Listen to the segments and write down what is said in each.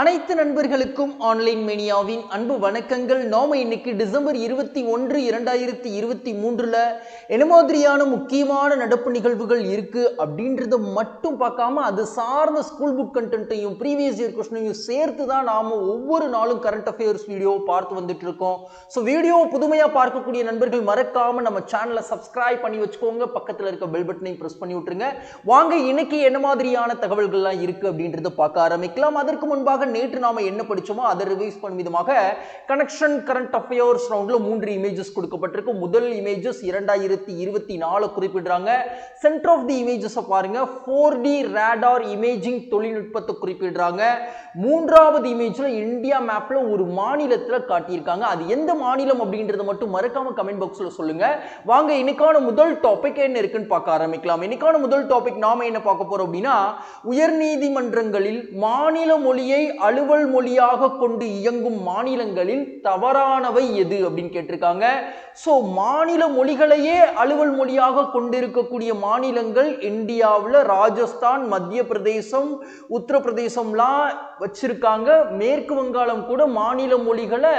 அனைத்து நண்பர்களுக்கும் ஆன்லைன் மேனியாவின் அன்பு வணக்கங்கள். நாம இன்னைக்கு டிசம்பர் இருபத்தி ஒன்று இரண்டாயிரத்தி இருபத்தி மூன்றுல என்ன மாதிரியான முக்கியமான நடப்பு நிகழ்வுகள் இருக்கு அப்படின்றத மட்டும் பார்க்காம அது சார்ந்த ஸ்கூல் புக் கண்டென்ட்டையும் ப்ரீவியஸ் இயர் கொஸ்டினையும் சேர்த்து தான் நாம ஒவ்வொரு நாளும் கரண்ட் அஃபேர்ஸ் வீடியோ பார்த்து வந்துட்டு இருக்கோம். ஸோ வீடியோ புதுமையா பார்க்கக்கூடிய நண்பர்கள் மறக்காம நம்ம சேனலை சப்ஸ்கிரைப் பண்ணி வச்சுக்கோங்க. பக்கத்தில் இருக்க பெல் பட்டனையும் ப்ரெஸ் பண்ணி விட்டுருங்க. வாங்க இன்னைக்கு என்ன மாதிரியான தகவல்கள்லாம் இருக்கு அப்படின்றத பார்க்க ஆரம்பிக்கலாம். அதற்கு முன்பாக நேற்று நாம என்ன படிச்சோமோ அதை ரிவைஸ் பண்ணும் விதமாக கனெக்ஷன் கரண்ட் அஃபேர்ஸ் ரவுண்ட்ல மூன்று இமேஜஸ் கொடுக்கப்பட்டிருக்கு. முதல் இமேஜஸ் இரண்டாயிரத்தி இருபத்தி நாலு குறிப்பிடுறாங்க. சென்டர் ஆஃப் தி இமேஜஸ் பாருங்க. ஃபோர் டி ரேடார் இமேஜிங் தொழில்நுட்பத்தை குறிப்பிடுறாங்க. மூன்றாவது இமேஜ்ல இந்தியா மேப்ல ஒரு மாநிலத்தில் காட்டியிருக்காங்க. அது எந்த மாநிலம் அப்படின்றத மட்டும் மறக்காம கமெண்ட் பாக்ஸ்ல சொல்லுங்க. வாங்க இன்னைக்கான முதல் டாபிக் என்ன இருக்குன்னு பார்க்க ஆரம்பிக்கலாம். இன்னைக்கான முதல் டாபிக் நாம என்ன பார்க்க போறோம் அப்படின்னா உயர்நீதிமன்றங்களில் மாநில மொழியை அலுவல் மொழியாக கொண்டு இயங்கும் மாநிலங்களில் தவறானவை எது அப்படின்னு கேட்டிருக்காங்க. ஸோ மாநில மொழிகளையே அலுவல் மொழியாக கொண்டிருக்கக்கூடிய மாநிலங்கள் இந்தியாவில் ராஜஸ்தான் மத்திய பிரதேசம் உத்தரப்பிரதேசம்லாம் வச்சிருக்காங்க. மேற்கு வங்காளம் கூட மாநில மொழிகளை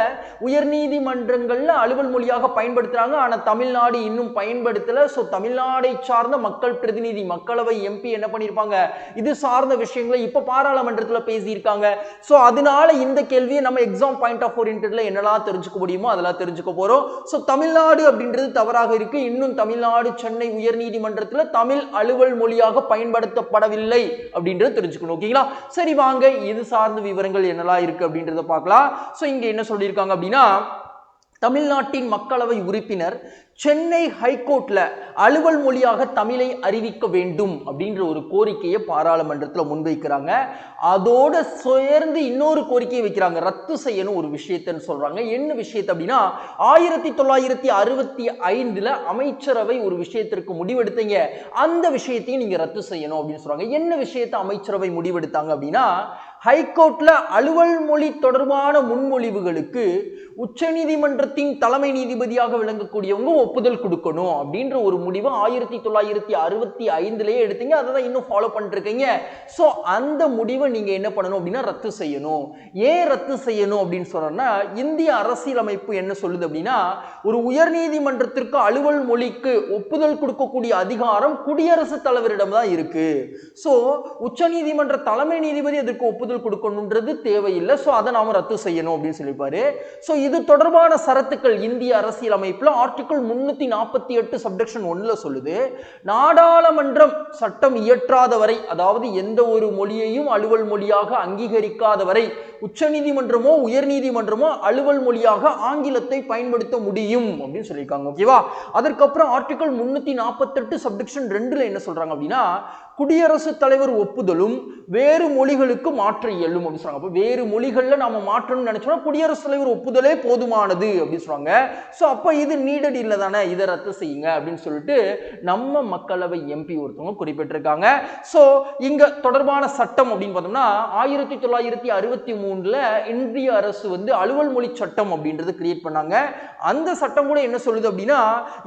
உயர்நீதிமன்றங்களில் அலுவல் மொழியாக பயன்படுத்துகிறாங்க ஆனால் தமிழ்நாடு இன்னும் பயன்படுத்தல. ஸோ தமிழ்நாடை சார்ந்த மக்கள் பிரதிநிதி மக்களவை எம்பி என்ன பண்ணியிருப்பாங்க இது சார்ந்த விஷயங்களை இப்போ பாராளுமன்றத்தில் பேசியிருக்காங்க. ஸோ அதனால இந்த கேள்வியை நம்ம எக்ஸாம் பாயிண்ட் ஆஃப் ஓரியன்டில் என்னெல்லாம் தெரிஞ்சுக்க முடியுமோ அதெல்லாம் தெரிஞ்சுக்க போகிறோம் ஸோ தமிழ்நாடு அப்படின்றது தவறாக இருக்கு. இன்னும் தமிழ்நாடு சென்னை உயர்நீதிமன்றத்தில் தமிழ் அலுவல் மொழியாக பயன்படுத்தப்படவில்லை அப்படின்றது தெரிஞ்சுக்கணும். ஓகேங்களா சரி வாங்க. இது சார்ந்த விவரங்கள் என்னெல்லாம் இருக்கு அப்படின்றத பார்க்கலாம். ஸோ இங்கே என்ன சொல்லியிருக்காங்க அப்படின்னா தமிழ்நாட்டின் மக்களவை உறுப்பினர் சென்னை ஹைகோர்ட்ல அலுவல் மொழியாக தமிழை அறிவிக்க வேண்டும் அப்படின்ற ஒரு கோரிக்கையை பாராளுமன்றத்தில் முன்வைக்கிறாங்க. அதோட சேர்ந்து இன்னொரு கோரிக்கையை வைக்கிறாங்க. ரத்து செய்யணும் ஒரு விஷயத்தைன்னு சொல்றாங்க. என்ன விஷயத்தை அப்படின்னா ஆயிரத்தி தொள்ளாயிரத்தி அறுபத்தி ஐந்துல அமைச்சரவை ஒரு விஷயத்திற்கு முடிவெடுத்தீங்க. அந்த விஷயத்தையும் நீங்க ரத்து செய்யணும் அப்படின்னு சொல்றாங்க. என்ன விஷயத்தை அமைச்சரவை முடிவெடுத்தாங்க அப்படின்னா ஹைகோர்ட்ல அலுவல் மொழி தொடர்பான முன்மொழிவுகளுக்கு உச்சநீதிமன்றத்தின் தலைமை நீதிபதியாக விளங்கக்கூடியவங்க ஒப்புதல் கொடுக்கணும் அப்படின்ற ஒரு முடிவு ஆயிரத்தி தொள்ளாயிரத்தி அறுபத்தி ஐந்துலேயே எடுத்தீங்க. அதை தான் இன்னும் ஃபாலோ பண்ணிருக்கீங்க. ஸோ அந்த முடிவை நீங்கள் என்ன பண்ணணும் அப்படின்னா ரத்து செய்யணும். ஏன் ரத்து செய்யணும் அப்படின்னு சொன்னோம்னா இந்திய அரசியலமைப்பு என்ன சொல்லுது அப்படின்னா ஒரு உயர்நீதிமன்றத்திற்கு அலுவல் மொழிக்கு ஒப்புதல் கொடுக்கக்கூடிய அதிகாரம் குடியரசுத் தலைவரிடம் தான் இருக்கு. ஸோ உச்சநீதிமன்ற தலைமை நீதிபதி அதற்கு ஒப்புதல் கொடுக்கணுன்றது தேவையில்லை. ஸோ அதை நாம ரத்து செய்யணும் அப்படின்னு சொல்லிப்பாரு. ஸோ இது இது தொடர்பான சரத்துக்கள் இந்திய அரசியல் அமைப்பில் ஆர்டிகிள் முன்னூத்தி நாற்பத்தி எட்டு சப்டெக்ஷன் ஒன்னுல சொல்லுது நாடாளுமன்றம் சட்டம் இயற்றாத வரை அதாவது எந்த ஒரு மொழியையும் அலுவல் மொழியாக அங்கீகரிக்காத வரை உச்சநீதிமன்றமோ உயர்நீதிமன்றமோ அலுவல் மொழியாக ஆங்கிலத்தை பயன்படுத்த முடியும் அப்படின்னு சொல்லியிருக்காங்க ஓகேவா அதற்கப்புறம் ஆர்டிகல் முன்னூத்தி நாற்பத்தெட்டு சப்டெக்ஷன் ரெண்டுல என்ன சொல்றாங்க அப்படின்னா குடியரசுத் தலைவர் ஒப்புதலும் வேறு மொழிகளுக்கு மாற்ற இயலும் அப்படின்னு சொல்றாங்க. அப்போ வேறு மொழிகள்ல நாம மாற்றணும்னு நினைச்சோம்னா குடியரசுத் தலைவர் ஒப்புதலே போதுமானது அப்படின்னு சொல்றாங்க. ஸோ அப்போ இது நீடட் இல்லை தானே இதை ரத்து செய்யுங்க அப்படின்னு சொல்லிட்டு நம்ம மக்களவை எம்பி ஒருத்தவங்க குறிப்பிட்டிருக்காங்க. ஸோ இங்க தொடர்பான சட்டம் அப்படின்னு பார்த்தோம்னா ஆயிரத்தி தொள்ளாயிரத்தி அறுபத்தி மூணுல இந்திய அரசு வந்து அலுவல் மொழி சட்டம் அப்படின்றது கிரியேட் பண்ணாங்க. அந்த சட்டம் கூட என்ன சொல்லுது அப்படின்னா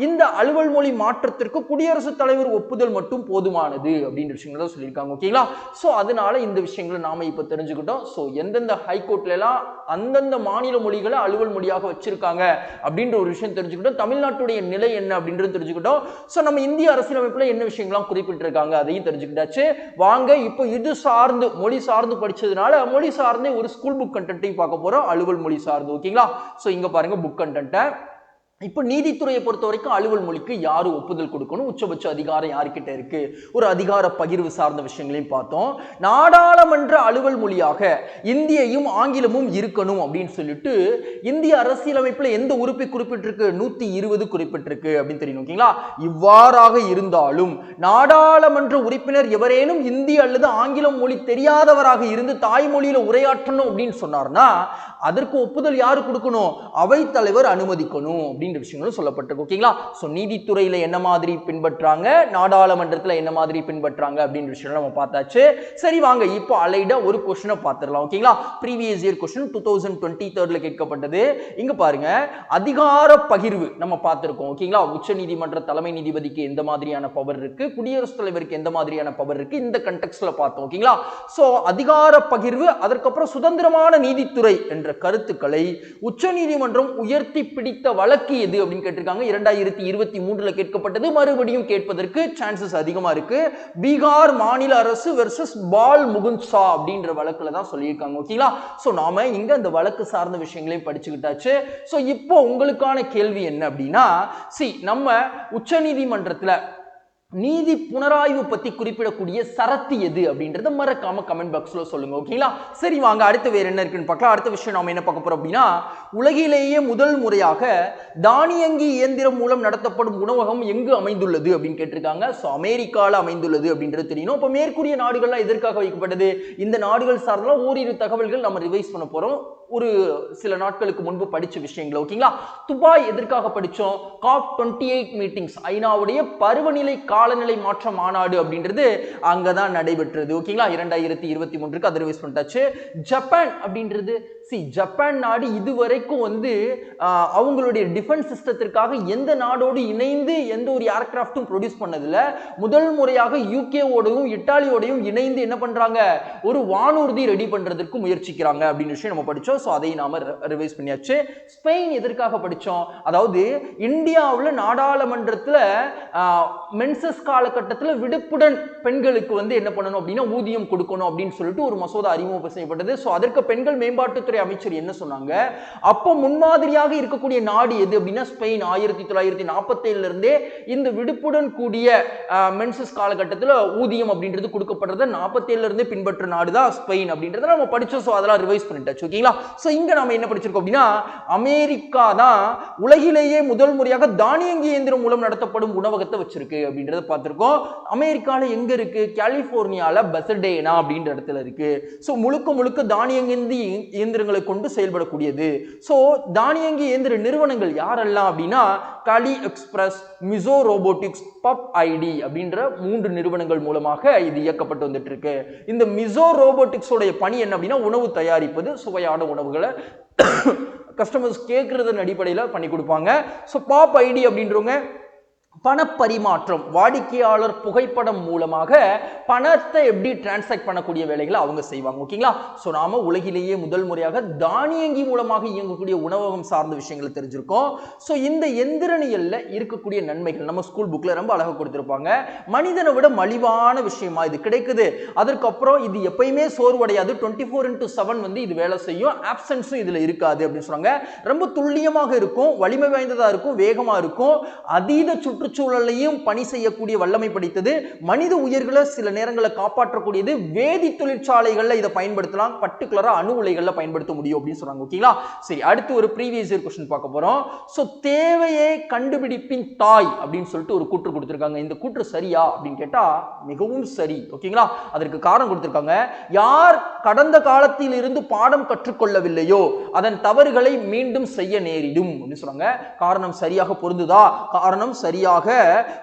இந்த அலுவல் மொழி மாற்றத்திற்கு குடியரசுத் தலைவர் ஒப்புதல் மட்டும் போதுமானது அப்படின்னு அப்படின்ற விஷயங்களை சொல்லியிருக்காங்க ஓகேங்களா? ஸோ அதனால இந்த விஷயங்களை நாம இப்போ தெரிஞ்சுக்கிட்டோம். ஸோ எந்தெந்த ஹைகோர்ட்லாம் அந்தந்த மாநில மொழிகளை அலுவல் மொழியாக வச்சிருக்காங்க அப்படின்ற ஒரு விஷயம் தெரிஞ்சுக்கிட்டோம். தமிழ்நாட்டுடைய நிலை என்ன அப்படின்றது தெரிஞ்சுக்கிட்டோம். ஸோ நம்ம இந்திய அரசியலமைப்புல என்ன விஷயங்கள்லாம் குறிப்பிட்டிருக்காங்க அதையும் தெரிஞ்சுக்கிட்டாச்சு. வாங்க இப்போ இது சார்ந்து மொழி சார்ந்து படிச்சதுனால மொழி சார்ந்தே ஒரு ஸ்கூல் புக் கண்டென்ட்டையும் பார்க்க போறோம் அலுவல் மொழி சார்ந்து ஓகேங்களா? ஸோ இங்கே பாருங்க புக் கண்டென்ட்டை இப்போ நீதித்துறையை பொறுத்த வரைக்கும் அலுவல் மொழிக்கு யாரு ஒப்புதல் கொடுக்கணும்? உச்சபட்ச அதிகாரம் யார்கிட்ட இருக்கு? ஒரு அதிகார பகிர்வு சார்ந்த விஷயங்களையும் பார்த்தோம். நாடாளுமன்ற அலுவல் மொழியாக இந்தியையும் ஆங்கிலமும் இருக்கணும் அப்படின்னு சொல்லிட்டு இந்திய அரசியலமைப்புல எந்த உறுப்பை குறிப்பிட்டிருக்கு? நூத்தி இருபது குறிப்பிட்டிருக்கு அப்படின்னு தெரியும் ஓகேங்களா? இவ்வாறாக இருந்தாலும் நாடாளுமன்ற உறுப்பினர் எவரேனும் இந்தி அல்லது ஆங்கிலம் மொழி தெரியாதவராக இருந்து தாய்மொழியில உரையாற்றணும் அப்படின்னு சொன்னார்னா அதற்கு ஒப்புதல் யாரு கொடுக்கணும்? அவைத்தலைவர் அனுமதிக்கணும் அப்படின்னு அப்படின்ற விஷயங்களும் சொல்லப்பட்டிருக்கு ஓகேங்களா? ஸோ நீதித்துறையில் என்ன மாதிரி பின்பற்றாங்க? நாடாளுமன்றத்தில் என்ன மாதிரி பின்பற்றாங்க? அப்படின்ற விஷயம் நம்ம பார்த்தாச்சு. சரி வாங்க இப்போ அலைடா ஒரு கொஸ்டினை பார்த்துடலாம் ஓகேங்களா? Previous year question two thousand twenty தேர்ட்ல கேட்கப்பட்டது. இங்கே பாருங்க அதிகார பகிர்வு நம்ம பார்த்துருக்கோம் ஓகேங்களா? உச்ச நீதிமன்ற தலைமை நீதிபதிக்கு எந்த மாதிரியான பவர் இருக்கு? குடியரசுத் தலைவருக்கு எந்த மாதிரியான பவர் இருக்கு? இந்த கண்டெக்ட்ல பார்த்தோம் ஓகேங்களா? ஸோ அதிகார பகிர்வு அதற்கப்புறம் சுதந்திரமான நீதித்துறை என்ற கருத்துக்களை உச்ச நீதிமன்றம் உயர்த்தி பிடித்த வழக்கு எது அப்படின்னு கேட்டிருக்காங்க. இரண்டாயிரத்தி இருபத்தி மூன்றுல கேட்கப்பட்டது. மறுபடியும் கேட்பதற்கு சான்சஸ் அதிகமா இருக்கு. பீகார் மாநில அரசு வெர்சஸ் பால் முகுந்த்சா அப்படின்ற வழக்குல தான் சொல்லியிருக்காங்க. ஓகேங்களா ஸோ நாம இங்க அந்த வழக்கு சார்ந்த விஷயங்களையும் படிச்சுக்கிட்டாச்சு. ஸோ இப்போ உங்களுக்கான கேள்வி என்ன அப்படின்னா சி நம்ம உச்சநீதிமன்றத்தில் நீதி புனராய்வு பத்தி குறிப்பிடக்கூடிய சரத்து எது அப்படின்றத மறக்காம கமெண்ட் பாக்ஸ்ல சொல்லுங்க ஓகேங்களா சரி வாங்க அடுத்து வேற என்ன இருக்குன்னு பார்க்கலாம். அடுத்த விஷயம் நாம என்ன பார்க்க போறோம் அப்படின்னா உலகிலேயே முதல் முறையாக தானியங்கி இயந்திரம் மூலம் நடத்தப்படும் உணவகம் எங்கு அமைந்துள்ளது அப்படின்னு கேட்டிருக்காங்க. ஸோ அமெரிக்காவில் அமைந்துள்ளது அப்படின்றது தெரியணும். இப்போ மேற்கூறிய நாடுகள்லாம் எதற்காக வைக்கப்பட்டது? இந்த நாடுகள் சார்ந்தெல்லாம் ஓரிரு தகவல்கள் நம்ம ரிவைஸ் பண்ண போறோம். ஒரு சில நாட்களுக்கு முன்பு படித்த விஷயங்கள்? ஓகேங்களா துபாய் எதற்காக படித்தோம் காப் டுவெண்ட்டி எயிட் மீட்டிங்ஸ் ஐநாவுடைய பருவநிலை காலநிலை மாற்ற மாநாடு அப்படின்றது அங்கே தான் நடைபெற்றது ஓகேங்களா இரண்டாயிரத்தி இருபத்தி மூன்றுக்கு அதர்வைஸ் பண்ணிட்டாச்சு. ஜப்பான் அப்படின்றது சி ஜப்பான் நாடு இதுவரைக்கும் வந்து அவங்களுடைய டிஃபென்ஸ் சிஸ்டத்திற்காக எந்த நாடோடு இணைந்து எந்த ஒரு ஏர்கிராஃப்டும் ப்ரொடியூஸ் பண்ணதில்ல. முதல் முறையாக யூகேவோடையும் இட்டாலியோடையும் இணைந்து என்ன பண்ணுறாங்க ஒரு வானூர்தி ரெடி பண்ணுறதுக்கு முயற்சிக்கிறாங்க அப்படின்னு விஷயம் நம்ம படித்தோம் ஸோ அதையும் நாம ரிவைஸ் பண்ணியாச்சு. ஸ்பெயின் எதற்காக படித்தோம் அதாவது இந்தியாவில் நாடாளுமன்றத்தில் மென்சஸ் காலகட்டத்தில் விடுப்புடன் பெண்களுக்கு வந்து என்ன பண்ணணும் அப்படின்னா ஊதியம் கொடுக்கணும் அப்படின்னு சொல்லிட்டு ஒரு மசோதா அறிமுகம் செய்யப்பட்டது ஸோ அதற்கு பெண்கள் மேம்பாட்டுத்துறை வெளியுறவுத்துறை அமைச்சர் என்ன சொன்னாங்க? அப்போ முன்மாதிரியாக இருக்கக்கூடிய நாடு எது அப்படின்னா ஸ்பெயின். ஆயிரத்தி தொள்ளாயிரத்தி நாற்பத்தேழுல இருந்தே இந்த விடுப்புடன் கூடிய மென்சஸ் காலகட்டத்தில் ஊதியம் அப்படின்றது கொடுக்கப்படுறத நாற்பத்தேழுல இருந்தே பின்பற்ற நாடு தான் ஸ்பெயின் அப்படின்றத நம்ம படிச்சோம். ஸோ அதெல்லாம் ரிவைஸ் பண்ணிட்டாச்சு. ஓகேங்களா ஸோ இங்கே நம்ம என்ன படிச்சிருக்கோம் அப்படின்னா அமெரிக்கா தான் உலகிலேயே முதல் முறையாக தானியங்கி இயந்திரம் மூலம் நடத்தப்படும் உணவகத்தை வச்சிருக்கு அப்படின்றத பார்த்துருக்கோம். அமெரிக்காவில் எங்க இருக்கு? கலிபோர்னியால பெசடேனா அப்படின்ற இடத்துல இருக்கு. ஸோ முழுக்க முழுக்க தானியங்கி இயந்திர இயந்திரங்களை கொண்டு செயல்படக்கூடியது. ஸோ தானியங்கி இயந்திர நிறுவனங்கள் யாரெல்லாம் அப்படின்னா Cali Express Miso Robotics Pop ID அப்படின்ற மூன்று நிறுவனங்கள் மூலமாக இது இயக்கப்பட்டு வந்துட்டு இருக்கு இந்த மிசோ ரோபோட்டிக்ஸோடைய பணி என்ன அப்படின்னா உணவு தயாரிப்பது சுவையான உணவுகளை கஸ்டமர்ஸ் கேட்கறதன் அடிப்படையில் பண்ணி கொடுப்பாங்க. ஸோ பாப் ஐடி அப்படின்றவங்க பணப்பரிமாற்றம் வாடிக்கையாளர் புகைப்படம் மூலமாக பணத்தை எப்படி டிரான்சாக்ட் பண்ணக்கூடிய வேலைகளை அவங்க செய்வாங்க ஓகேங்களா? ஸோ நாம உலகிலேயே முதல் முறையாக தானியங்கி மூலமாக இயங்கக்கூடிய உணவகம் சார்ந்த விஷயங்களை தெரிஞ்சிருக்கோம். ஸோ இந்த எந்திரனியல்ல இருக்கக்கூடிய நன்மைகள் நம்ம ஸ்கூல் புக்ல ரொம்ப அழகாக கொடுத்துருப்பாங்க. மனிதனை விட மலிவான விஷயமா இது கிடைக்குது. அதற்கப்புறம் இது எப்பயுமே சோர்வடையாது. டுவெண்ட்டி ஃபோர் இன்ட்டு செவன் வந்து இது வேலை செய்யும். ஆப்சன்ஸும் இதில் இருக்காது அப்படின்னு சொன்னாங்க ரொம்ப துல்லியமாக இருக்கும் வலிமை வாய்ந்ததாக இருக்கும் வேகமாக இருக்கும். அதீத சுற்றுச்சூழலையும் பணி செய்யக்கூடிய வல்லமை படித்தது. மனித உயிர்களை சில நேரங்களில் காப்பாற்றக்கூடியது வேதி தொழிற்சாலைகளில் இதை பயன்படுத்தலாம். பர்டிகுலராக அணு உலைகளில் பயன்படுத்த முடியும் அப்படின்னு சொன்னாங்க. ஓகேங்களா சரி அடுத்து ஒரு ப்ரீவியஸ் இயர் கொஸ்டின் பார்க்க போறோம். ஸோ தேவையே கண்டுபிடிப்பின் தாய் அப்படின்னு சொல்லிட்டு ஒரு கூற்று கொடுத்துருக்காங்க. இந்த கூற்று சரியா அப்படின்னு கேட்டால் மிகவும் சரி. ஓகேங்களா அதற்கு காரணம் கொடுத்துருக்காங்க. யார் கடந்த காலத்தில் இருந்து பாடம் கற்றுக்கொள்ளவில்லையோ அதன் தவறுகளை மீண்டும் செய்ய நேரிடும் அப்படின்னு சொன்னாங்க. காரணம் சரியாக பொருந்துதா? காரணம் சரியாக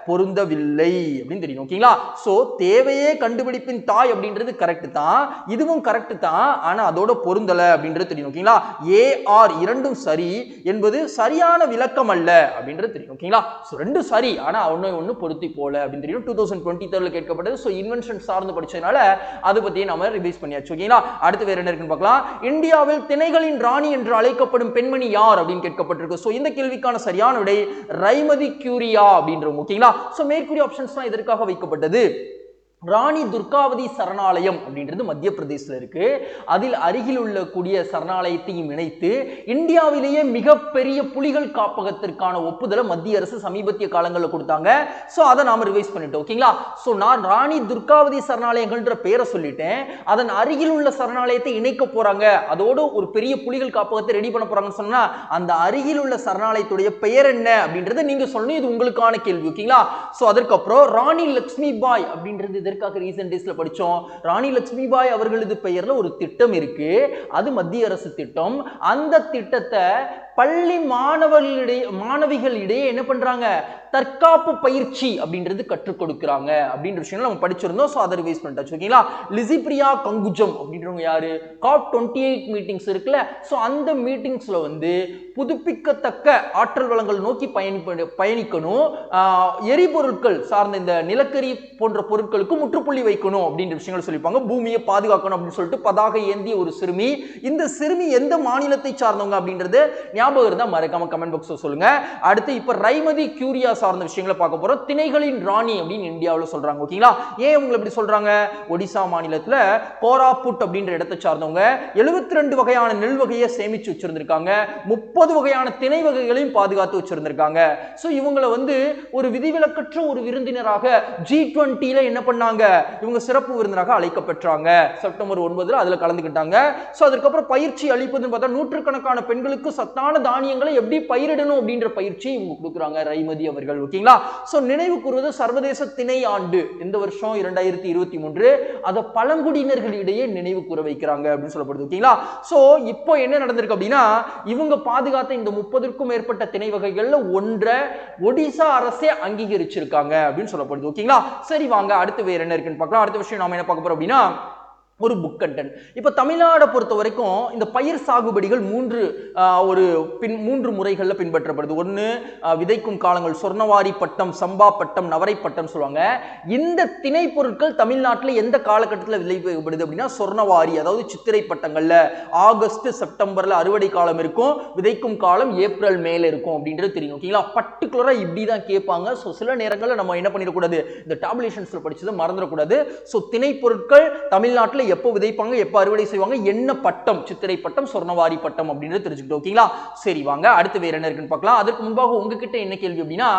பொருந்தவில்லை அப்படின்னு தெரியும் ஓகேங்களா சோ தேவையே கண்டுபிடிப்பின் தாய் அப்படின்றது கரெக்ட் தான். இதுவும் கரெக்ட் தான் ஆனா அதோட பொருந்தல அப்படின்றது தெரியும் ஓகேங்களா ஏ ஆர் இரண்டும் சரி என்பது சரியான விளக்கம் அல்ல அப்படின்றது தெரியும் ஓகேங்களா ஸோ ரெண்டும் சரி ஆனா ஒண்ணு ஒண்ணு பொருத்தி போல அப்படின்னு தெரியும். டூ தௌசண்ட் டுவெண்ட்டி தேர்ட்ல கேட்கப்பட்டது. ஸோ இன்வென்ஷன் சார்ந்து படிச்சதுனால அதை பத்தியே நம்ம ரிவைஸ் பண்ணியாச்சு ஓகேங்களா அடுத்து வேற என்ன இருக்குன்னு பார்க்கலாம். இந்தியாவில் திணைகளின் ராணி என்று அழைக்கப்படும் பெண்மணி யார் அப்படின்னு கேட்கப்பட்டிருக்கு. ஸோ இந்த கேள்விக்கான சரியான விடை ரைமதி கியூரியா அப்படின்றவங்க ஓகேங்களா ஸோ மேற்கூறிய ஆப்ஷன்ஸ்லாம் எதற்காக வைக்கப்பட்டது? ராணி துர்காவதி சரணாலயம் அப்படின்றது மத்திய பிரதேசத்தில் இருக்கு. அதில் அருகில் உள்ள கூடிய சரணாலயத்தையும் இணைத்து இந்தியாவிலேயே மிகப்பெரிய புலிகள் காப்பகத்திற்கான ஒப்புதலை மத்திய அரசு சமீபத்திய காலங்களில் கொடுத்தாங்க. ஸோ அதை நாம ரிவைஸ் பண்ணிட்டோம். ஓகேங்களா? ஸோ நான் ராணி துர்காவதி சரணாலயங்கள்ன்ற பேரை சொல்லிட்டேன். அதன் அருகில் உள்ள சரணாலயத்தை இணைக்க போறாங்க. அதோடு ஒரு பெரிய புலிகள் காப்பகத்தை ரெடி பண்ண போறாங்கன்னு சொன்னா அந்த அருகில் உள்ள சரணாலயத்துடைய பெயர் என்ன அப்படின்றத நீங்க சொல்லணும். இது உங்களுக்கான கேள்வி. ஓகேங்களா? ஸோ அதற்கப்புறம் ராணி லக்ஷ்மி பாய் அப்படின்றது இதற்காக ரீசன்ட் டேஸ்ல படிச்சோம். ராணி லட்சுமிபாய் அவர்களது பெயர்ல ஒரு திட்டம் இருக்கு. அது மத்திய அரசு திட்டம். அந்த திட்டத்தை பள்ளி மாணவர்களிடையே மாணவிகளிடையே என்ன பண்றாங்க? தற்காப்பு பயிற்சி அப்படின்றது கற்றுக் கொடுக்குறாங்க. அப்படின்ற விஷயம் நம்ம படிச்சிருந்தோம். ஸோ அதை ரிவைஸ் பண்ணிட்டாச்சு. ஓகேங்களா? லிசிப்ரியா கங்குஜம் அப்படின்றவங்க யாரு? காப் டுவெண்ட்டி எயிட் மீட்டிங்ஸ் இருக்குல்ல. ஸோ அந்த மீட்டிங்ஸ்ல வந்து புதுப்பிக்கத்தக்க ஆற்றல் வளங்கள் நோக்கி பயணி பயணிக்கணும். எரிபொருட்கள் சார்ந்த இந்த நிலக்கரி போன்ற பொருட்களுக்கு முற்றுப்புள்ளி வைக்கணும் அப்படின்ற விஷயங்கள் சொல்லிப்பாங்க. பூமியை பாதுகாக்கணும் அப்படின்னு சொல்லிட்டு பதாக ஏந்திய ஒரு சிறுமி. இந்த சிறுமி எந்த மாநிலத்தை சார்ந்தவங்க அப்படின்றது? ஞாபகம் இருந்தா மறக்காம கமெண்ட் பாக்ஸ்ல சொல்லுங்க. அடுத்து இப்ப ரைமதி கியூரியா சார்ந்த விஷயங்களை பார்க்க போறோம். திணைகளின் ராணி அப்படின்னு இந்தியாவில் சொல்றாங்க ஓகேங்களா? ஏன் இவங்க இப்படி சொல்றாங்க? ஒடிசா மாநிலத்துல கோராப்புட் அப்படின்ற இடத்தை சார்ந்தவங்க 72 ரெண்டு வகையான நெல் வகையை சேமிச்சு வச்சிருந்திருக்காங்க. முப்பது வகையான திணை வகைகளையும் பாதுகாத்து வச்சிருந்திருக்காங்க. ஸோ இவங்களை வந்து ஒரு விதிவிலக்கற்ற ஒரு விருந்தினராக ஜி டுவெண்ட்டில என்ன பண்ணாங்க? இவங்க சிறப்பு விருந்தினராக அழைக்கப்பெற்றாங்க. செப்டம்பர் ஒன்பதுல அதுல கலந்துக்கிட்டாங்க ஸோ அதுக்கப்புறம் பயிற்சி அளிப்பதுன்னு பார்த்தா நூற்றுக்கணக்கான பெண்களுக்கு சத்தான தானியங்களை எப்படி பயிரிடணும் அப்படின்ற பயிற்சி இவங்க கொடுக்குறாங்க ரைமதி அவர்கள். ஓகேங்களா? ஸோ நினைவு கூறுவது சர்வதேச திணை ஆண்டு. இந்த வருஷம்? இரண்டாயிரத்தி இருபத்தி மூன்று. அதை பழங்குடியினர்களிடையே நினைவு கூற வைக்கிறாங்க அப்படின்னு சொல்லப்படுது. ஓகேங்களா? ஸோ இப்போ என்ன நடந்திருக்கு அப்படின்னா இவங்க பாதுகாத்த இந்த முப்பதுக்கும் மேற்பட்ட திணை வகைகள்ல ஒன்றை ஒடிசா அரசே அங்கீகரிச்சிருக்காங்க அப்படின்னு சொல்லப்படுது. ஓகேங்களா? சரி வாங்க. அடுத்து வேற என்ன இருக்குன்னு பார்க்கலாம். அடுத்த விஷயம் நாம என்ன பார்க்க போறோம் அப்படின்னா ஒரு புக் கண்டென்ட் இப்போ தமிழ்நாடை பொறுத்த வரைக்கும் இந்த பயிர் சாகுபடிகள் மூன்று ஒரு பின் மூன்று முறைகளில் பின்பற்றப்படுது. ஒன்று விதைக்கும் காலங்கள் சொர்ணவாரி பட்டம் சம்பா பட்டம் நவரை பட்டம் சொல்லுவாங்க. இந்த திணை பொருட்கள் தமிழ்நாட்டில் எந்த காலகட்டத்தில் விளைவிக்கப்படுது அப்படின்னா சொர்ணவாரி அதாவது சித்திரை பட்டங்களில் ஆகஸ்ட் செப்டம்பரில் அறுவடை காலம் இருக்கும். விதைக்கும் காலம் ஏப்ரல் மேல இருக்கும் அப்படின்றது தெரியும். ஓகேங்களா? பர்டிகுலராக இப்படி தான் கேட்பாங்க. ஸோ சில நேரங்களில் நம்ம என்ன பண்ணிடக்கூடாது? இந்த டாபுலேஷன்ஸ்ல படித்தது மறந்துடக்கூடாது. ஸோ திணை பொருட்கள் தமிழ்நாட்டில் எப்போ விதைப்பாங்க எப்போ அறுவடை செய்வாங்க என்ன பட்டம்? சித்திரை பட்டம் சொர்ணவாரி பட்டம் அப்படின்றது தெரிஞ்சுக்கிட்டோம் ஓகேங்களா? சரி வாங்க அடுத்து வேற என்ன இருக்குன்னு பார்க்கலாம். அதற்கு முன்பாக உங்ககிட்ட என்ன கேள்வி அப்படின்னா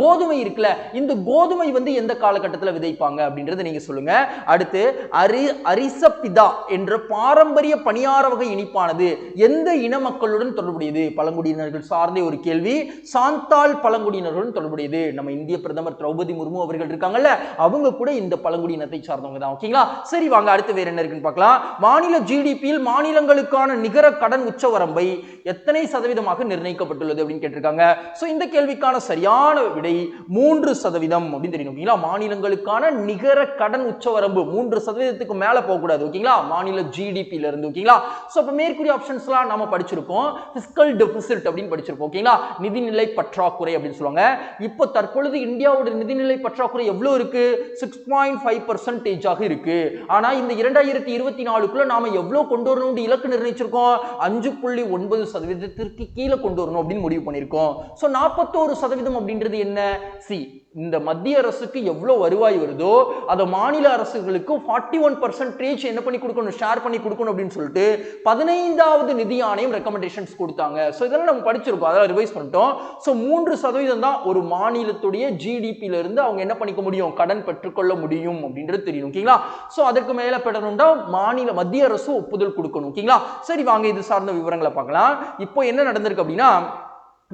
கோதுமை இருக்குல்ல இந்த கோதுமை வந்து எந்த காலகட்டத்தில் விதைப்பாங்க அப்படின்றத நீங்க சொல்லுங்க. அடுத்து அரி அரிசப்பிதா என்ற பாரம்பரிய பணியார வகை இனிப்பானது எந்த இன மக்களுடன் தொடர்புடையது? பழங்குடியினர்கள் சார்ந்த ஒரு கேள்வி. சாந்தால் பழங்குடியினருடன் தொடர்புடையது. நம்ம இந்திய பிரதமர் திரௌபதி முர்மு அவர்கள் இருக்காங்கல்ல அவங்க கூட இந்த பழங்குடியினத்தை சார்ந்தவங்க தான் ஓகேங்களா? சரி வாங்க அடுத்து வேற என்ன இருக்குன்னு பார்க்கலாம். மாநில ஜிடிபியில் மாநிலங்களுக்கான நிகர கடன் உச்சவரம்பை எத்தனை சதவீதமாக நிர்ணயிக்கப்பட்டுள்ளது அப்படின்னு கேட்டிருக்காங்க. ஸோ இந்த கேள்விக்கான சரியான விடை மூன்று சதவீதம் அப்படின்னு தெரியும் ஓகேங்களா? மாநிலங்களுக்கான நிகர கடன் உச்சவரம்பு மூன்று சதவீதத்துக்கு மேலே போகக்கூடாது ஓகேங்களா? மாநில ஜிடிபியில இருந்து ஓகேங்களா? ஸோ இப்போ மேற்கூறிய ஆப்ஷன்ஸ்லாம் நம்ம படிச்சிருக்கோம் ஃபிஸ்கல் டெபிசிட் அப்படின்னு படிச்சிருக்கோம் ஓகேங்களா? நிதிநிலை பற்றாக்குறை அப்படின்னு சொல்லுவாங்க. இப்போ தற்பொழுது இந்தியாவோட நிதிநிலை பற்றாக்குறை எவ்வளோ இருக்கு? சிக்ஸ் பாயிண்ட் ஃபைவ் பர்சன்டேஜாக இருக்கு. ஆனால் இந்த இரண்டு இரண்டாயிரத்தி இருபத்தி நாலுக்குள்ள நாம எவ்வளவு கொண்டு வரணும் இலக்கு நிர்ணயிச்சிருக்கோம்? அஞ்சு புள்ளி ஒன்பது சதவீதத்திற்கு கீழே கொண்டு வரணும் அப்படின்னு முடிவு பண்ணியிருக்கோம். ஸோ நாற்பத்தோரு சதவீதம் அப்படின்றது என்ன? சி இந்த மத்திய அரசுக்கு எவ்வளோ வருவாய் வருதோ அதை மாநில அரசுகளுக்கு ஃபார்ட்டி ஒன் பர்சன்டேஜ் என்ன பண்ணி கொடுக்கணும்? ஷேர் பண்ணி கொடுக்கணும் அப்படின்னு சொல்லிட்டு பதினைந்தாவது நிதி ஆணையம் ரெக்கமெண்டேஷன்ஸ் கொடுத்தாங்க. ஸோ இதெல்லாம் நம்ம படிச்சிருக்கோம். அதெல்லாம் ரிவைஸ் பண்ணிட்டோம். ஸோ மூன்று சதவீதம் தான் ஒரு மாநிலத்துடைய ஜிடிபியிலிருந்து அவங்க என்ன பண்ணிக்க முடியும்? கடன் பெற்றுக்கொள்ள முடியும் அப்படின்றது தெரியும். ஓகேங்களா? ஸோ அதற்கு மேலே பெறணும்னா மாநில மத்திய அரசு ஒப்புதல் கொடுக்கணும். ஓகேங்களா? சரி வாங்க இது சார்ந்த விவரங்களை பார்க்கலாம். இப்போ என்ன நடந்திருக்கு அப்படின்னா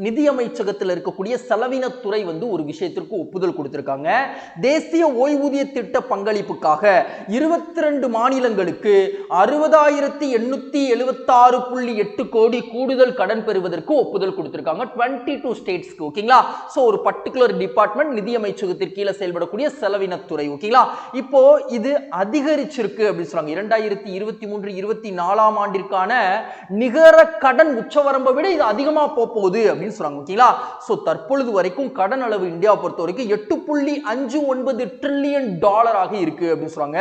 நிதியமைச்சகத்தில் இருக்கக்கூடிய செலவினத்துறை வந்து ஒரு விஷயத்திற்கு ஒப்புதல் கொடுத்திருக்காங்க. தேசிய ஓய்வூதிய திட்ட பங்களிப்புக்காக இருபத்தி ரெண்டு மாநிலங்களுக்கு அறுபதாயிரத்தி எண்ணூத்தி எழுபத்தாறு புள்ளி எட்டு கோடி கூடுதல் கடன் பெறுவதற்கு ஒப்புதல் கொடுத்திருக்காங்க. டுவெண்ட்டி டூ ஸ்டேட்ஸ்க்கு ஓகேங்களா ஸோ ஒரு பர்டிகுலர் டிபார்ட்மெண்ட் நிதியமைச்சகத்திற்கு கீழே செயல்படக்கூடிய செலவினத்துறை ஓகேங்களா இப்போ இது அதிகரிச்சிருக்கு அப்படின்னு சொல்றாங்க. இரண்டாயிரத்தி இருபத்தி மூன்று இருபத்தி நாலாம் ஆண்டிற்கான நிகர கடன் உச்சவரம்பை விட இது அதிகமாக போக போகுது அப்படின்னு சொல்றாங்க ஓகேங்களா? ஸோ தற்பொழுது வரைக்கும் கடன் அளவு இந்தியா பொறுத்த வரைக்கும் எட்டு புள்ளி அஞ்சு ஒன்பது ட்ரில்லியன் டாலராக இருக்கு அப்படின்னு சொல்றாங்க.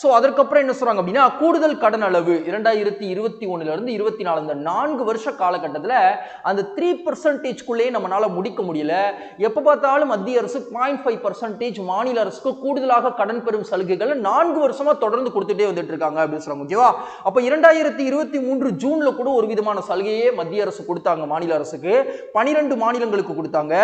ஸோ அதற்கப்புறம் என்ன சொல்றாங்க அப்படின்னா கூடுதல் கடன் அளவு இரண்டாயிரத்தி இருபத்தி ஒன்றுலேருந்து இருந்து இருபத்தி நாலு இந்த நான்கு வருஷ காலகட்டத்தில் அந்த த்ரீ பர்சன்டேஜ்குள்ளேயே நம்மளால முடிக்க முடியல. எப்போ பார்த்தாலும் மத்திய அரசு பாயிண்ட் ஃபைவ் பர்சன்டேஜ் மாநில அரசுக்கு கூடுதலாக கடன் பெறும் சலுகைகளை நான்கு வருஷமா தொடர்ந்து கொடுத்துட்டே வந்துட்டு இருக்காங்க அப்படின்னு சொல்றாங்க ஓகேவா? அப்போ இரண்டாயிரத்தி இருபத்தி மூன்று ஜூன்ல கூட ஒரு விதமான சலுகையே மத்திய அரசு கொடுத்தாங்க மாநில அரசுக்கு. பனிரெண்டு மாநிலங்களுக்கு கொடுத்தாங்க.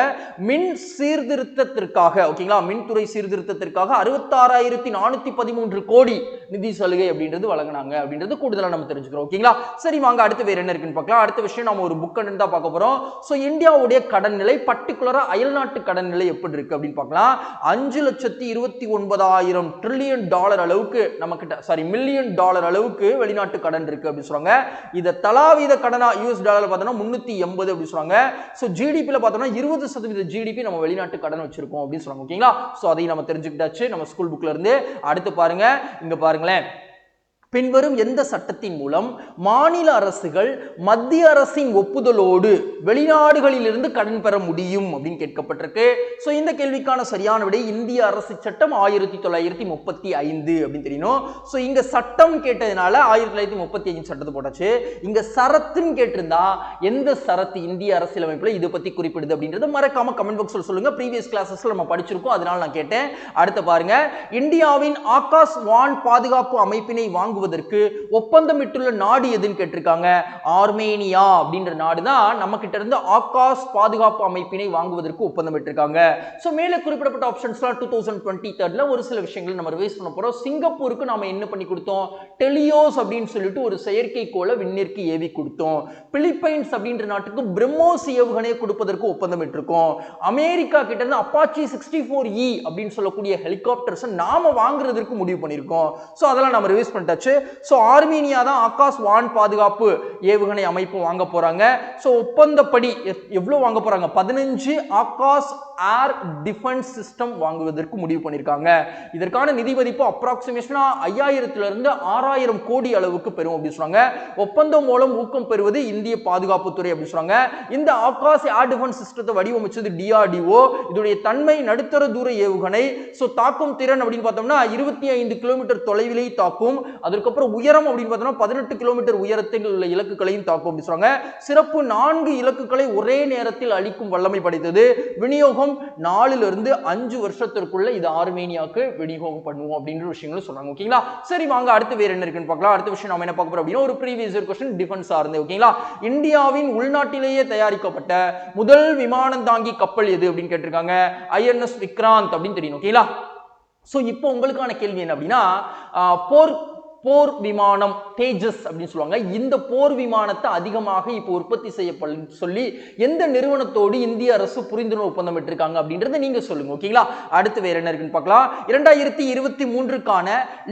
மின் சீர்திருத்தத்திற்காக ஓகேங்களா? மின்துறை சீர்திருத்தத்திற்காக அறுபத்தாறாயிரத்தி நானூத்தி பதிமூன்று கோடி நிதி சலுகை அப்படின்றது வழங்கினாங்க அப்படின்றது கூடுதலாக நம்ம தெரிஞ்சுக்கிறோம் ஓகேங்களா? சரி வாங்க அடுத்து வேற என்ன இருக்குன்னு பார்க்கலாம். அடுத்த விஷயம் நம்ம ஒரு புக் தான் பார்க்க போறோம். ஸோ இந்தியாவுடைய கடன் நிலை பர்டிகுலரா அயல்நாட்டு கடன் நிலை எப்படி இருக்கு அப்படின்னு பார்க்கலாம். அஞ்சு லட்சத்தி இருபத்தி ஒன்பதாயிரம் ட்ரில்லியன் டாலர் அளவுக்கு நம்ம கிட்ட சாரி மில்லியன் டாலர் அளவுக்கு வெளிநாட்டு கடன் இருக்கு அப்படின்னு சொல்றாங்க. இதை தலாவீத கடனா யூஎஸ் டாலர் பார்த்தோம்னா முன்னூத்தி எண்பது அப்படின்னு சொல்றாங்க. ஸோ ஜிடிபியில் பார்த்தோம்னா இருபது சதவீத ஜிடிபி நம்ம வெளிநாட்டு கடன் வச்சிருக்கோம் அப்படின்னு சொல்றாங்க ஓகேங்களா? ஸோ அதையும் நம்ம தெரிஞ்சுக்கிட்டாச்சு. நம்ம ஸ்கூல் புக்ல இருந்து அடுத்து பாருங்க இங்க பாருங்களேன். பின்வரும் எந்த சட்டத்தின் மூலம் மாநில அரசுகள் மத்திய அரசின் ஒப்புதலோடு வெளிநாடுகளிலிருந்து கடன் பெற முடியும் அப்படின்னு கேட்கப்பட்டிருக்கு. ஸோ இந்த கேள்விக்கான சரியான விடை இந்திய அரசு சட்டம் ஆயிரத்தி தொள்ளாயிரத்தி முப்பத்தி ஐந்து அப்படின்னு தெரியணும் ஸோ இங்கே சட்டம் கேட்டதுனால ஆயிரத்தி தொள்ளாயிரத்தி முப்பத்தி ஐந்து சட்டத்தை போட்டாச்சு. இங்கே சரத்துன்னு கேட்டிருந்தா எந்த சரத்து இந்திய அரசியலமைப்பில் இதை பத்தி குறிப்பிடுது அப்படின்றத மறக்காம கமெண்ட் பாக்ஸில் சொல்லுங்க. ப்ரீவியஸ் கிளாஸஸில் நம்ம படிச்சிருக்கோம். அதனால நான் கேட்டேன். அடுத்து பாருங்க. இந்தியாவின் ஆகாஷ் வான் பாதுகாப்பு அமைப்பினை வாங்குவதற்கு ஒப்பந்தமிட்டுள்ள நாடு எதுன்னு கேட்டிருக்காங்க? ஆர்மேனியா அப்படின்ற நாடு தான் நம்ம கிட்ட இருந்து ஆகாஷ் பாதுகாப்பு அமைப்பினை வாங்குவதற்கு ஒப்பந்தமிட்டிருக்காங்க. ஸோ மேலே குறிப்பிடப்பட்ட ஆப்ஷன்ஸ்லாம் டூ தௌசண்ட் டுவெண்ட்டி தேர்ட்ல ஒரு சில விஷயங்களை நம்ம ரிவைஸ் பண்ண போறோம். சிங்கப்பூருக்கு நாம என்ன பண்ணி கொடுத்தோம்? டெலியோஸ் அப்படின்னு சொல்லிட்டு ஒரு செயற்கைக்கோளை விண்ணிற்கு ஏவி கொடுத்தோம். பிலிப்பைன்ஸ் அப்படின்ற நாட்டுக்கு பிரம்மோஸ் ஏவுகணையை கொடுப்பதற்கு ஒப்பந்தமிட்டிருக்கோம். அமெரிக்கா கிட்ட இருந்து அப்பாச்சி சிக்ஸ்டி ஃபோர் இ அப்படின்னு சொல்லக்கூடிய ஹெலிகாப்டர்ஸை நாம வாங்குறதற்கு முடிவு பண்ணியிருக்கோம். ஸோ அதெல்லாம் நம்ம ரிவைஸ் பண்ணிட்டாச்சு. ஸோ ஆர்மீனியா தான் ஆகாஷ் வான் பாதுகாப்பு ஏவுகணை அமைப்பு வாங்க போறாங்க. ஸோ ஒப்பந்தப்படி எவ்வளோ எவ்வளவு வாங்க போறாங்க? பதினஞ்சு ஆகாஷ் ஏர் டிஃபென்ஸ் சிஸ்டம் வாங்குவதற்கு முடிவு பண்ணியிருக்காங்க இதற்கான நிதி மதிப்பு அப்ராக்சிமேஷனாக ஐயாயிரத்துல இருந்து ஆறாயிரம் கோடி அளவுக்கு பெறும் அப்படின்னு சொல்றாங்க ஒப்பந்தம் மூலம் ஊக்கம் பெறுவது இந்திய பாதுகாப்புத்துறை அப்படின்னு சொல்றாங்க இந்த ஆகாஷ் ஏர் டிஃபென்ஸ் சிஸ்டத்தை வடிவமைச்சது டிஆர்டிஓ இதோடைய தன்மை நடுத்தர தூர ஏவுகணை. ஸோ தாக்கும் திறன் அப்படின்னு பார்த்தோம்னா இருபத்தி ஐந்து கிலோமீட்டர் தொலைவிலே தாக்கும். அதற்கப்புறம் உயரம் அப்படின்னு பார்த்தோம்னா பதினெட்டு கிலோமீட்டர் உயரத்தில் உள்ள இலக்குகளையும் தாக்கும் அப்படின்னு சொல்றாங்க. சிறப்பு நான்கு இலக்குகளை ஒரே நேரத்தில் அளிக்கும் வல்லமை படைத்தது. விநியோகம் நாலுல இருந்து அஞ்சு வருஷத்திற்குள்ள இது ஆர்மேனியாவுக்கு விநியோகம் பண்ணுவோம் அப்படின்ற விஷயங்களும் சொன்னாங்க. ஓகேங்களா சரி வாங்க அடுத்து வேற என்ன இருக்குன்னு பார்க்கலாம். அடுத்த விஷயம் நம்ம என்ன பார்க்க போறோம் அப்படின்னா ஒரு ப்ரீவியஸ் இயர் கொஸ்டின் டிஃபென்ஸ் சார்ந்து ஓகேங்களா இந்தியாவின் உள்நாட்டிலேயே தயாரிக்கப்பட்ட முதல் விமானம் தாங்கி கப்பல் எது அப்படின்னு கேட்டிருக்காங்க. ஐஎன்எஸ் விக்ராந்த் அப்படின்னு தெரியும். ஓகேங்களா ஸோ இப்போ உங்களுக்கான கேள்வி என்ன அப்படின்னா போர் போர் விமானம் தேஜஸ் அப்படின்னு சொல்லுவாங்க. இந்த போர் விமானத்தை அதிகமாக இப்போ உற்பத்தி செய்யப்படும் சொல்லி எந்த நிறுவனத்தோடு இந்திய அரசு புரிந்துணர்வு ஒப்பந்தம் பெற்றிருக்காங்க அப்படின்றத நீங்க சொல்லுங்க ஓகேங்களா? அடுத்து வேற என்ன இருக்குன்னு பார்க்கலாம். இரண்டாயிரத்தி இருபத்தி மூன்றுக்கான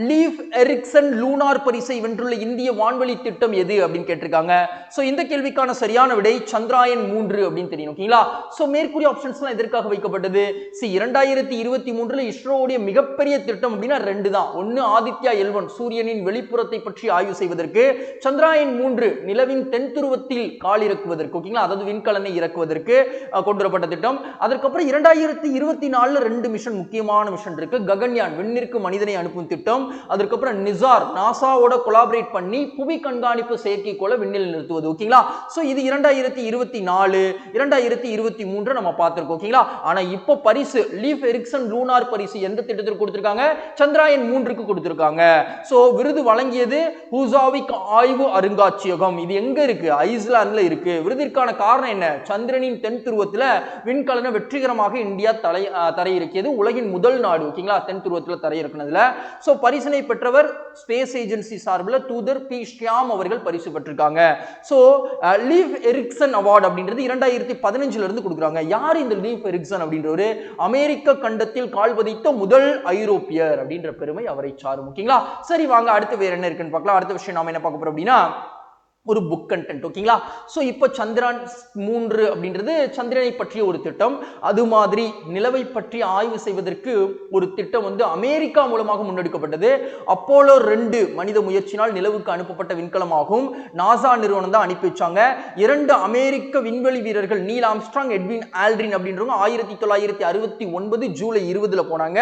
லீஃப் எரிக்சன் லூனார் பரிசை வென்றுள்ள இந்திய வான்வழி திட்டம் எது அப்படின்னு கேட்டிருக்காங்க. ஸோ இந்த கேள்விக்கான சரியான விடை சந்திராயன் மூன்று அப்படின்னு தெரியும் ஓகேங்களா? ஸோ மேற்கூறிய ஆப்ஷன்ஸ்லாம் எதற்காக வைக்கப்பட்டது? சி இரண்டாயிரத்தி இருபத்தி மூன்றுல இஸ்ரோவுடைய மிகப்பெரிய திட்டம் அப்படின்னா ரெண்டு தான். ஒன்னு ஆதித்யா எல்வன் சூரியனின் வெளிப்புறத்தை பற்றி ஆய்வு செய்வதற்கு சந்திராயன் மூன்று நிலவின் தென் துருவத்தில் கால் இறக்குவதற்கு ஓகேங்களா அதாவது விண்கலனை இறக்குவதற்கு அஹ், கொண்டு வரப்பட்ட திட்டம். அதற்கப்புறம் இரண்டாயிரத்தி இருபத்தி நாலுல ரெண்டு மிஷன் முக்கியமான மிஷன் இருக்கு. ககன்யான் விண்ணிற்கு மனிதனை அனுப்பும் திட்டம். அதற்கப்புறம் நிசார் நாசாவோட கொலாபரேட் பண்ணி புவி கண்காணிப்பு செயற்கைக்கோளை விண்ணில் நிறுத்துவது ஓகேங்களா ஸோ இது இரண்டாயிரத்தி இருபத்தி நாலு இரண்டாயிரத்தி இருபத்தி மூன்று நம்ம பார்த்துருக்கோம் ஓகேங்களா ஆனால் இப்போ பரிசு லீஃப் எரிக்சன் லூனார் பரிசு எந்த திட்டத்திற்கு கொடுத்துருக்காங்க? சந்திராயன் மூன்றுக்கு கொடுத்துருக்காங்க. ஸோ விருது விருது வழங்கியது ஹூசாவிக் ஆய்வு அருங்காட்சியகம். இது எங்க இருக்கு? ஐஸ்லாந்துல இருக்கு. விருதிற்கான காரணம் என்ன? சந்திரனின் தென் துருவத்துல விண்கலனை வெற்றிகரமாக இந்தியா தலை தரையிறக்கியது. உலகின் முதல் நாடு. ஓகேங்களா? தென் துருவத்துல தரையிறக்குனதுல. ஸோ பரிசனை பெற்றவர் ஸ்பேஸ் ஏஜென்சி சார்பில் தூதர் பி. ஷ்யாம் அவர்கள் பரிசு பெற்றிருக்காங்க. ஸோ லீவ் எரிக்சன் அவார்டு அப்படின்றது இரண்டாயிரத்தி பதினஞ்சுல இருந்து கொடுக்குறாங்க. யார் இந்த லீவ் எரிக்சன் அப்படின்றவர்? அமெரிக்க கண்டத்தில் கால் பதித்த முதல் ஐரோப்பியர் அப்படின்ற பெருமை அவரை சாரும். ஓகேங்களா? சரி வாங்க அடுத்து வேற என்ன இருக்குன்னு பார்க்கலாம். அடுத்த விஷயம் நாம என்ன பார்க்க போறோம் அப்படின்னா ஒரு புக் கண்டென்ட் ஓகேங்களா ஸோ இப்போ சந்திரான் மூன்று அப்படின்றது சந்திரனை பற்றிய ஒரு திட்டம். அது மாதிரி நிலவை பற்றி ஆய்வு செய்வதற்கு ஒரு திட்டம் வந்து அமெரிக்கா மூலமாக முன்னெடுக்கப்பட்டது. அப்போலோ ரெண்டு மனித முயற்சினால் நிலவுக்கு அனுப்பப்பட்ட விண்கலமாகும். நாசா நிறுவனம் தான் அனுப்பி வச்சாங்க. இரண்டு அமெரிக்க விண்வெளி வீரர்கள் நீல் ஆம்ஸ்ட்ராங் எட்வின் ஆல்ட்ரின் அப்படின்றவங்க ஆயிரத்தி தொள்ளாயிரத்தி அறுபத்தி ஒன்பது ஜூலை இருபதுல போனாங்க.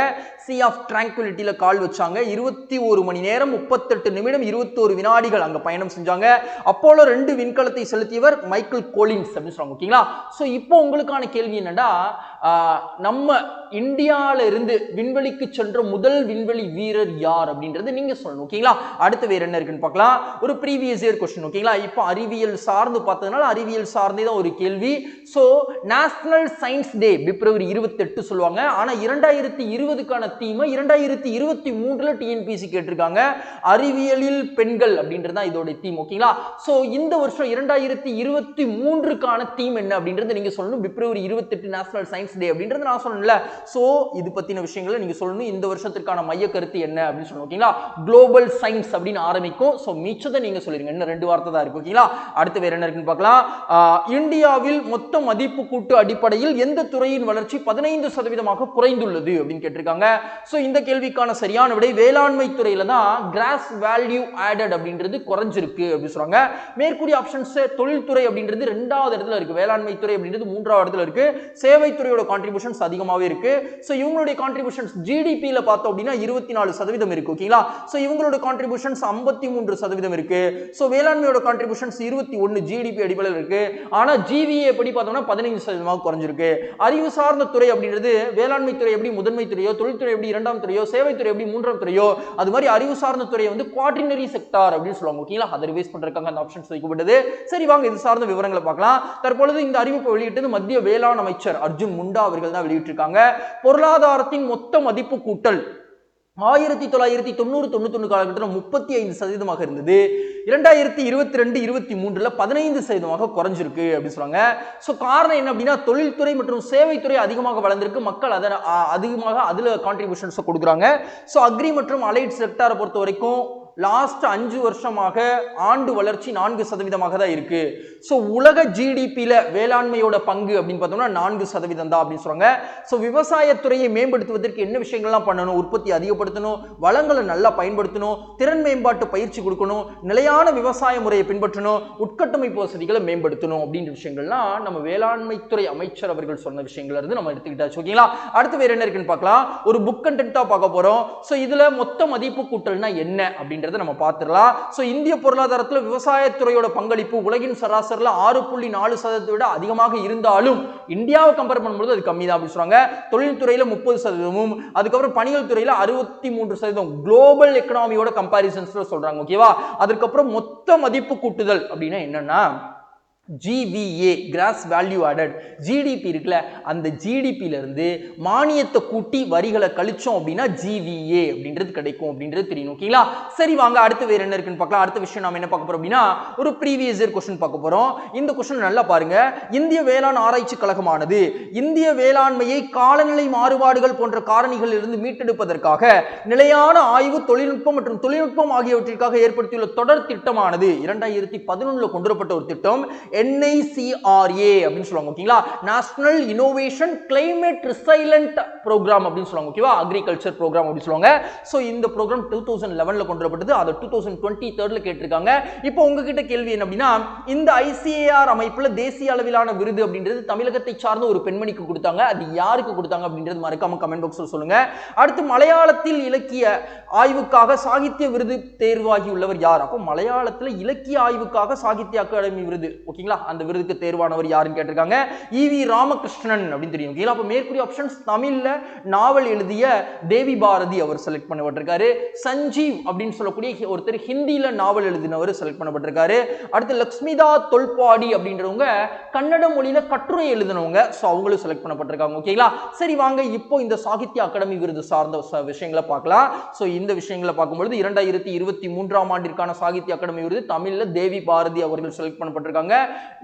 சி ஆஃப் டிராங்குலிட்டியில் கால் வச்சாங்க. இருபத்தி ஒரு மணி நேரம் முப்பத்தெட்டு நிமிடம் இருபத்தோரு வினாடிகள் அங்கே பயணம் செஞ்சாங்க. அப்போலோ ரெண்டு விண்கலத்தை செலுத்தியவர் மைக்கேல் கோலின்ஸ் அப்படின்னு சொல்லுவாங்க ஓகேங்களா? ஸோ இப்போ உங்களுக்கான கேள்வி என்னன்னா நம்ம இந்தியாவில இருந்து விண்வெளிக்கு சென்ற முதல் விண்வெளி வீரர் யார் அப்படின்றது நீங்க சொல்லணும் ஓகேங்களா? அடுத்து வேற என்ன இருக்குன்னு பார்க்கலாம். ஒரு ப்ரீவியஸ் இயர் கொஸ்டின் ஓகேங்களா? இப்போ அறிவியல் சார்ந்து பார்த்ததுனால அறிவியல் சார்ந்தே தான் ஒரு கேள்வி. ஸோ நேஷனல் சயின்ஸ் டே பிப்ரவரி இருபத்தெட்டு சொல்லுவாங்க. ஆனால் இரண்டாயிரத்தி இருபதுக்கான தீமை இரண்டாயிரத்தி இருபத்தி மூன்றுல டிஎன்பிசி கேட்டிருக்காங்க. அறிவியலில் பெண்கள் அப்படின்றது தான் இதோட தீம் ஓகேங்களா? ஸோ இந்த வருஷம் இரண்டாயிரத்தி இருபத்தி மூன்றுக்கான தீம் என்ன அப்படின்றது நீங்கள் சொல்லணும். பிப்ரவரி இருபத்தெட்டு நேஷனல் சயின்ஸ் டே அப்படின்றது நான் சொன்னேன்ல ஸோ இது பற்றின விஷயங்களை நீங்கள் சொல்லணும். இந்த வருஷத்திற்கான மைய கருத்து என்ன அப்படின்னு சொல்லணும் ஓகேங்களா? குளோபல் சயின்ஸ் அப்படின்னு ஆரம்பிக்கும். ஸோ மிச்சத்தை நீங்கள் சொல்லிடுங்க இன்னும் ரெண்டு வார்த்தை தான் இருக்கு ஓகேங்களா? அடுத்து வேறு என்ன இருக்குன்னு பார்க்கலாம். இந்தியாவில் மொத்த மதிப்பு கூட்டு அடிப்படையில் எந்த துறையின் வளர்ச்சி பதினைந்து சதவீதமாக குறைந்துள்ளது அப்படின்னு கேட்டிருக்காங்க. ஸோ இந்த கேள்விக்கான சரியான விடை வேளாண்மை துறையில தான் கிராஸ் வேல்யூ ஆடட் அப்படின்றது குறைஞ்சிருக்கு அப்படின்னு சொல்றாங்க. மேற்கூடிய ஆப்ஷன்ஸ் தொழில்துறை அப்படின்றது ரெண்டாவது இடத்துல இருக்கு. வேளாண்மை துறை அப்படின்றது மூன்றாவது இடத்துல இருக்கு. சேவைத்துறையோட கான்ட்ரிபியூஷன்ஸ் அதிகமாகவே இருக்கு. ஸோ இவங்களுடைய கான்ட்ரிபியூஷன்ஸ் ஜிடிபியில் பார்த்தோம் அப்படின்னா இருபத்தி நாலு சதவீதம் இருக்கு. ஓகேங்களா ஸோ இவங்களோட கான்ட்ரிபியூஷன்ஸ் ஐம்பத்தி மூன்று சதவீதம் இருக்கு. ஸோ வேளாண்மையோட கான்ட்ரிபியூஷன்ஸ் இருபத்தி ஒன்று ஜிடிபி அடிப்படையில் இருக்கு. ஆனா ஜிவிஏ எப்படி பார்த்தோம்னா பதினைந்து சதவீதமாக குறைஞ்சிருக்கு. அறிவு சார்ந்த துறை அப்படின்றது வேளாண்மை துறை எப்படி முதன்மை துறையோ தொழில்துறை எப்படி இரண்டாம் துறையோ சேவைத்துறை எப்படி மூன்றாம் துறையோ அது மாதிரி அறிவு சார்ந்த துறையை வந்து குவாட்டினரி செக்டார் அப்படின்னு சொல்லுவாங்க. ஓகேங்களா அதை ரிவைஸ் பண்றதுக்காக ஆப்ஷன்ஸ் வைக்கப்பட்டது சரி வாங்க இது சார்ந்த விவரங்களை பார்க்கலாம். தற்பொழுது இந்த அறிவிப்பை வெளியிட்டது மத்திய வேளாண் அமைச்சர் அர்ஜுன் முண்டா அவர்கள் தான் வெளியிட்டிருக்காங்க. பொருளாதாரத்தின் மொத்த மதிப்பு கூட்டல் ஆயிரத்தி தொள்ளாயிரத்தி தொண்ணூறு தொண்ணூத்தொன்று காலகட்டத்தில் முப்பத்தி ஐந்து சதவீதமாக இருந்தது. இரண்டாயிரத்தி இருபத்தி ரெண்டு இருபத்தி மூன்றுல பதினைந்து சதவீதமாக குறைஞ்சிருக்கு அப்படின்னு சொல்லுவாங்க ஸோ காரணம் என்ன அப்படின்னா தொழில்துறை மற்றும் சேவைத்துறை அதிகமாக வளர்ந்திருக்கு. மக்கள் அதை அதிகமாக அதில் கான்ட்ரிபியூஷன்ஸை கொடுக்குறாங்க. ஸோ அக்ரி மற்றும் அலைட் செக்டாரை பொறுத்த வரைக்கும் லாஸ்ட் அஞ்சு வருஷமாக ஆண்டு வளர்ச்சி நான்கு சதவீதமாக தான் இருக்கு. ஸோ உலக ஜிடிபியில் வேளாண்மையோட பங்கு அப்படின்னு பார்த்தோம்னா நான்கு சதவீதம் தான் அப்படின்னு சொல்றாங்க. ஸோ விவசாயத்துறையை மேம்படுத்துவதற்கு என்ன விஷயங்கள்லாம் பண்ணணும்? உற்பத்தி அதிகப்படுத்தணும் வளங்களை நல்லா பயன்படுத்தணும் திறன் மேம்பாட்டு பயிற்சி கொடுக்கணும் நிலையான விவசாய முறையை பின்பற்றணும் உட்கட்டமைப்பு வசதிகளை மேம்படுத்தணும் அப்படின்ற விஷயங்கள்லாம் நம்ம வேளாண்மைத்துறை அமைச்சர் அவர்கள் சொன்ன விஷயங்கள் இருந்து நம்ம எடுத்துக்கிட்டாச்சு. ஓகேங்களா அடுத்து வேற என்ன இருக்குன்னு பார்க்கலாம். ஒரு புக் கண்டென்ட்டாக பார்க்க போறோம். ஸோ இதுல மொத்த மதிப்பு கூட்டல்னா என்ன அப்படின்றத நம்ம பார்த்துடலாம். ஸோ இந்திய பொருளாதாரத்தில் விவசாயத்துறையோட பங்களிப்பு உலகின் சராசரியில் ஆறு புள்ளி நாலு சதவீதத்தை விட அதிகமாக இருந்தாலும் இந்தியாவை கம்பேர் பண்ணும்போது அது கம்மி தான் அப்படின்னு சொல்றாங்க. தொழில்துறையில் முப்பது சதவீதமும் அதுக்கப்புறம் பணிகள் துறையில் அறுபத்தி மூன்று சதவீதம் குளோபல் எக்கனாமியோட கம்பாரிசன்ஸ்ல சொல்றாங்க ஓகேவா அதுக்கப்புறம் மொத்த மதிப்பு கூட்டுதல் அப்படின்னா என்னன்னா GVA gross value added GDP இருக்குல்ல அந்த ஜிடிபியிலேருந்து மானியத்தை கூட்டி வரிகளை கழிச்சோம் அப்படின்னா ஜிவிஏ அப்படின்றது கிடைக்கும் அப்படின்றது தெரியும். ஓகேங்களா சரி வாங்க அடுத்து வேறு என்ன இருக்குன்னு பார்க்கலாம். அடுத்த விஷயம் நம்ம என்ன பார்க்க போகிறோம் அப்படின்னா ஒரு ப்ரீவியஸ் இயர் கொஸ்டின் பார்க்க போகிறோம் இந்த கொஸ்டின் நல்லா பாருங்க. இந்திய வேளாண் ஆராய்ச்சி கழகமானது இந்திய வேளாண்மையை காலநிலை மாறுபாடுகள் போன்ற காரணிகளில் இருந்து மீட்டெடுப்பதற்காக நிலையான ஆய்வு தொழில்நுட்பம் மற்றும் தொழில்நுட்பம் ஆகியவற்றிற்காக ஏற்படுத்தியுள்ள தொடர் திட்டமானது இரண்டாயிரத்தி பதினொன்றில் கொண்டு வரப்பட்ட ஒரு திட்டம் என்ஐசிஆர்ஏ அப்படின்னு சொல்லுவாங்க ஓகேங்களா national innovation climate resilient programme அப்படின்னு சொல்லுவாங்க ஓகேவா அக்ரிகல்ச்சர் ப்ரோக்ராம் அப்படின்னு சொல்லுவாங்க. ஸோ இந்த ப்ரோக்ராம் டூ தௌசண்ட் லெவனில் கொண்டு வரப்பட்டது அதை டூ தௌசண்ட் டுவெண்ட்டி தேர்டில் கேட்டிருக்காங்க. இப்போ உங்ககிட்ட கேள்வி என்ன அப்படின்னா இந்த ஐசிஏஆர் அமைப்பில் தேசிய அளவிலான விருது அப்படின்றது தமிழகத்தை சார்ந்த ஒரு பெண்மணிக்கு கொடுத்தாங்க. அது யாருக்கு கொடுத்தாங்க அப்படின்றது மறக்காம கமெண்ட் பாக்ஸில் சொல்லுங்க. அடுத்து மலையாளத்தில் இலக்கிய ஆய்வுக்காக சாகித்ய விருது தேர்வாகி உள்ளவர் யார்? அப்போ மலையாளத்தில் இலக்கிய ஆய்வுக்காக சாகித்ய அகாடமி விருது ஓகேங்களா அந்த விருதுக்கு தேர்வானவர் யாருன்னு கேட்டிருக்காங்க? ஈவி ராமகிருஷ்ணன் அப்படின்னு தெரியும். ஓகேங்களா அப்போ மேற்கூறிய ஆப்ஷன்ஸ் தமிழ்ல நாவல் எழுதிய தேவி பாரதி அவர் செலக்ட் பண்ணப்பட்டிருக்காரு. சஞ்சீவ் அப்படின்னு சொல்லக்கூடிய ஒருத்தர் ஹிந்தியில நாவல் எழுதினவர் செலக்ட் பண்ணப்பட்டிருக்காரு. அடுத்து லக்ஷ்மிதா தொல்பாடி அப்படின்றவங்க கன்னட மொழியில கட்டுரை எழுதினவங்க ஸோ அவங்களும் செலக்ட் பண்ணப்பட்டிருக்காங்க. ஓகேங்களா சரி வாங்க இப்போ இந்த சாகித்ய அகாடமி விருது சார்ந்த விஷயங்களை பார்க்கலாம். ஸோ இந்த விஷயங்களை பார்க்கும்பொழுது இரண்டாயிரத்தி இருபத்தி மூன்றாம் ஆண்டிற்கான சாகித்ய அகாடமி விருது தமிழ்ல தேவி பாரதி அவர்கள் செலக்ட் பண்ணப்பட்டிருக்காங்க.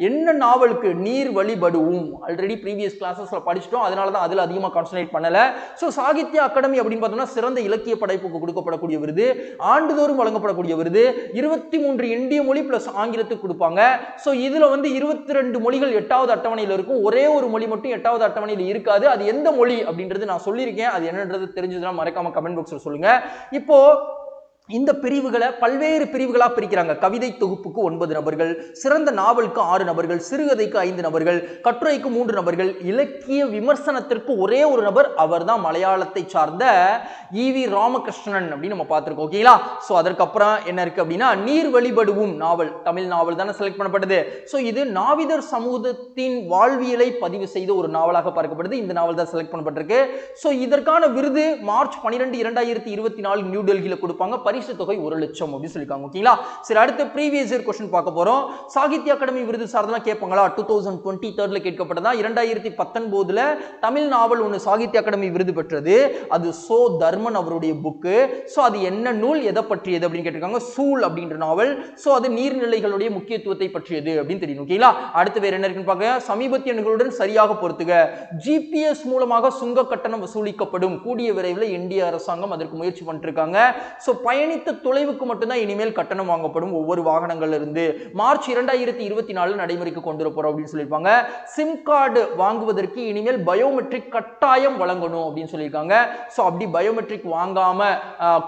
என்ன நாவலுக்கு நீர் வழிபடுவோம்? Already previous கிளாஸஸில் படிச்சிட்டோம். அதனால தான் அதில் அதிகமாக கான்சன்ட்ரேட் பண்ணலை. ஸோ சாகித்ய அகாடமி அப்படின்னு பார்த்தோம்னா சிறந்த இலக்கிய படைப்புக்கு கொடுக்கப்படக்கூடிய விருது ஆண்டுதோறும் வழங்கப்படக்கூடிய விருது இருபத்தி மூன்று இந்திய மொழி ப்ளஸ் ஆங்கிலத்துக்கு கொடுப்பாங்க. ஸோ இதில் வந்து இருபத்தி ரெண்டு மொழிகள் எட்டாவது அட்டவணையில் இருக்கும். ஒரே ஒரு மொழி மட்டும் எட்டாவது அட்டவணையில் இருக்காது. அது எந்த மொழி அப்படின்றது நான் சொல்லியிருக்கேன். அது என்னன்றது தெரிஞ்சதுன்னா மறக்காம கமெண்ட் பாக்ஸில் சொல்லுங்கள் இப்போது இந்த பிரிவுகளை பல்வேறு பிரிவுகளாக பிரிக்கிறாங்க. கவிதை தொகுப்புக்கு ஒன்பது நபர்கள் சிறந்த நாவலுக்கு ஆறு நபர்கள் சிறுகதைக்கு ஐந்து நபர்கள் கட்டுரைக்கு மூன்று நபர்கள் இலக்கிய விமர்சனத்திற்கு ஒரே ஒரு நபர் அவர்தான் மலையாளத்தை சார்ந்த இவி ராமகிருஷ்ணன் அப்படின்னு நம்ம பார்த்துருக்கோம். ஓகேங்களா ஸோ அதற்கப்புறம் என்ன இருக்கு அப்படின்னா நீர் வழிபடுவும் நாவல் தமிழ் நாவல் தானே செலக்ட் பண்ணப்பட்டது. ஸோ இது நாவிதர் சமூகத்தின் வாழ்வியலை பதிவு செய்த ஒரு நாவலாக பார்க்கப்படுது. இந்த நாவல் தான் செலக்ட் பண்ணப்பட்டிருக்கு. ஸோ இதற்கான விருது மார்ச் பன்னிரெண்டு இரண்டாயிரத்தி இருபத்தி நாலு நியூ டெல்லியில் கொடுப்பாங்க. பரிசு தொகை ஒரு லட்சம் அப்படின்னு சொல்லியிருக்காங்க ஓகேங்களா சரி அடுத்து ப்ரீவியஸ் இயர் கொஸ்டின் பார்க்க போறோம். சாகித்ய அகாடமி விருது சார்ந்தெல்லாம் கேட்பாங்களா? டூ தௌசண்ட் டுவெண்ட்டி தேர்ட்ல கேட்கப்பட்டதா? இரண்டாயிரத்தி பத்தொன்பதுல தமிழ் நாவல் ஒன்று சாகித்ய அகாடமி விருது பெற்றது. அது சோ தர்மன் அவருடைய புக்கு ஸோ அது என்ன நூல் எதை பற்றியது அப்படின்னு கேட்டிருக்காங்க? சூல் அப்படின்ற நாவல். ஸோ அது நீர்நிலைகளுடைய முக்கியத்துவத்தை பற்றியது அப்படின்னு தெரியும் ஓகேங்களா அடுத்து வேற என்ன இருக்குன்னு பார்க்க சமீபத்திய நிகழ்வுடன் சரியாக பொறுத்துக. ஜிபிஎஸ் மூலமாக சுங்க கட்டணம் வசூலிக்கப்படும். கூடிய விரைவில் இந்திய அரசாங்கம் அதற்கு முயற்சி பண்ணிருக்காங்க ஸோ பயன் பயணித்த தொலைவுக்கு மட்டும்தான் இனிமேல் கட்டணம் வாங்கப்படும். ஒவ்வொரு வாகனங்கள்ல இருந்து மார்ச் இரண்டாயிரத்தி இருபத்தி நாலு நடைமுறைக்கு கொண்டு வர போறோம் அப்படின்னு சொல்லியிருப்பாங்க. சிம் கார்டு வாங்குவதற்கு இனிமேல் பயோமெட்ரிக் கட்டாயம் வழங்கணும் அப்படின்னு சொல்லியிருக்காங்க. ஸோ அப்படி பயோமெட்ரிக் வாங்காம